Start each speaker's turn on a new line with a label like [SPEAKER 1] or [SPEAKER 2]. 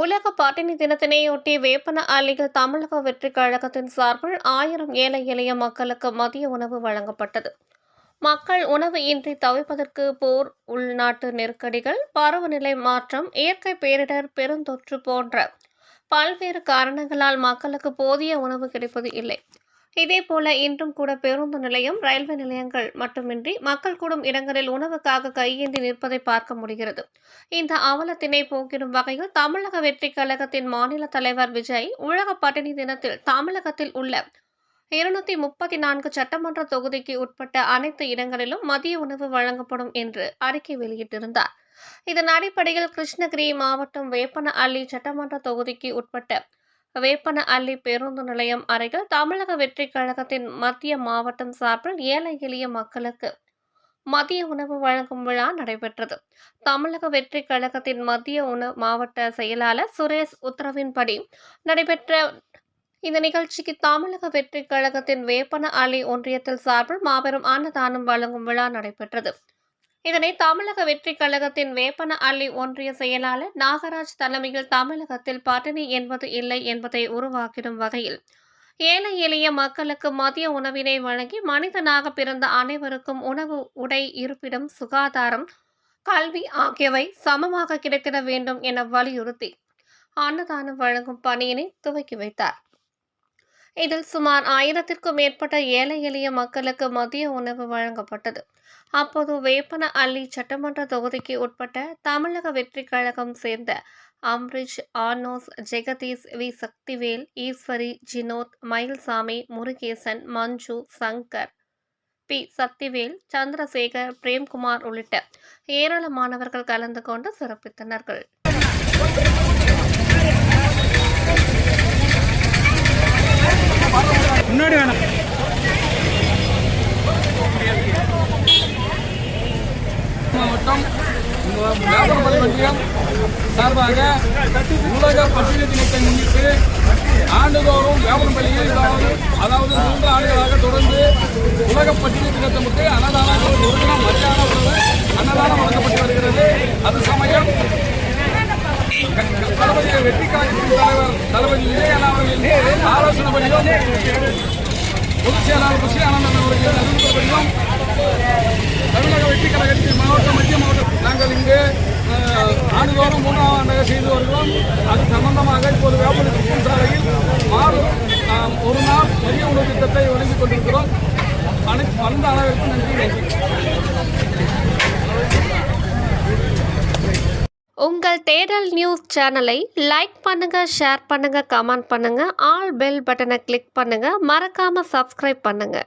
[SPEAKER 1] உலக பட்டினி தினத்தினையொட்டி வேப்பன அள்ளியில் தமிழக வெற்றி கழகத்தின் சார்பில் ஆயிரம் ஏழை எளிய மக்களுக்கு மதிய உணவு வழங்கப்பட்டது. மக்கள் உணவு இன்றி தவிப்பதற்கு போர் உள்நாட்டு நெருக்கடிகள் பருவநிலை மாற்றம் இயற்கை பேரிடர் பெருந்தொற்று போன்ற பல்வேறு காரணங்களால் மக்களுக்கு போதிய உணவு கிடைப்பது இல்லை. இதேபோல இன்றும் கூட பேருந்து நிலையம் ரயில்வே நிலையங்கள் மட்டுமின்றி மக்கள் கூடும் இடங்களில் உணவுக்காக கையேந்தி நிற்பதை பார்க்க முடிகிறது. இந்த அவலத்தினை போக்கிடும் வகையில் தமிழக வெற்றி கழகத்தின் மாநில தலைவர் விஜய் உலக பட்டினி தினத்தில் தமிழகத்தில் உள்ள இருநூத்தி முப்பத்தி நான்கு சட்டமன்ற தொகுதிக்கு உட்பட்ட அனைத்து இடங்களிலும் மதிய உணவு வழங்கப்படும் என்று அறிக்கை வெளியிட்டிருந்தார். இதன் அடிப்படையில் கிருஷ்ணகிரி மாவட்டம் வேப்பன அள்ளி சட்டமன்ற தொகுதிக்கு உட்பட்ட வேப்பன அள்ளி பேருந்து நிலையம் அருகில் தமிழக வெற்றி கழகத்தின் மத்திய மாவட்டம் சார்பில் ஏழை எளிய மக்களுக்கு மதிய உணவு வழங்கும் விழா நடைபெற்றது. தமிழக வெற்றி கழகத்தின் மத்திய உணவு மாவட்ட செயலாளர் சுரேஷ் உத்தரவின்படி நடைபெற்ற இந்த நிகழ்ச்சிக்கு தமிழக வெற்றி கழகத்தின் வேப்பன அலி ஒன்றியத்தில் சார்பில் மாபெரும் அன்னதானம் வழங்கும் விழா நடைபெற்றது. இதனை தமிழக வெற்றி கழகத்தின் வேப்பன அள்ளி ஒன்றிய செயலாளர் நாகராஜ் தலைமையில் தமிழகத்தில் பட்டினி என்பது இல்லை என்பதை உருவாக்கிடும் வகையில் ஏழை எளிய மக்களுக்கு மதிய உணவினை வழங்கி மனிதனாக பிறந்த அனைவருக்கும் உணவு உடை இருப்பிடம் சுகாதாரம் கல்வி ஆகியவை சமமாக கிடைத்திட வேண்டும் என வலியுறுத்தி அன்னதானம் வழங்கும் பணியினை துவக்கி வைத்தார். இதில் சுமார் ஆயிரத்திற்கும் மேற்பட்ட ஏழை எளிய மக்களுக்கு மதிய உணவு வழங்கப்பட்டது. அப்போது வேப்பன அள்ளி சட்டமன்ற தொகுதிக்கு உட்பட்ட தமிழக வெற்றி கழகம் சேர்ந்த அம்ரிஷ் ஆனோஸ் ஜெகதீஷ் வி. சக்திவேல் ஈஸ்வரி ஜினோத் மயில்சாமி முருகேசன் மஞ்சு சங்கர் பி. சக்திவேல் சந்திரசேகர் பிரேம்குமார் உள்ளிட்ட ஏராளமானவர்கள் கலந்து கொண்டு சிறப்பித்தனர்கள்.
[SPEAKER 2] வியாபார ஒன்றியம் சார்பாக உலக பட்டியல் தினத்தை முன்னிட்டு ஆண்டுதோறும் வியாபாரப்பள்ளியில் அதாவது அதாவது மூன்று ஆண்டுகளாக தொடர்ந்து உலக பட்டியல் தினத்தை முட்டு அன்னதானம் ஒரு தினம் மரியாதை உணவு அன்னதானம் வழங்கப்பட்டு வருகிறது. அது சமயம் தளபதி வெற்றி கழகத்தின் தலைவர் தளபதி விஜயண்ணா அவர்களின் ஆலோசனைப்படியும் பொதுச் செயலாளர் புஷி ஆனந்தன் அவர்கள் அறிவுறுத்தப்படியும் தமிழக வெற்றி கழகத்தின் மாவட்ட மத்திய மாவட்டம் நாங்கள் இங்கு ஆண்டுதோறும் மூன்றாம் ஆண்டாக செய்து வருகிறோம். அது சம்பந்தமாக இப்போது வேப்படி சாலையில் மாறும் ஒரு நாள் மதிய உணவு திட்டத்தை வழங்கிக் கொண்டிருக்கிறோம். அனைத்து வந்த அளவிற்கு நன்றி நன்றி.
[SPEAKER 1] உங்கள் தேடல் நியூஸ் சேனலை லைக் பண்ணுங்க ஷேர் பண்ணுங்க கமெண்ட் பண்ணுங்க ஆல் பெல் பட்டனை கிளிக் பண்ணுங்க மறக்காம சப்ஸ்கிரைப் பண்ணுங்க.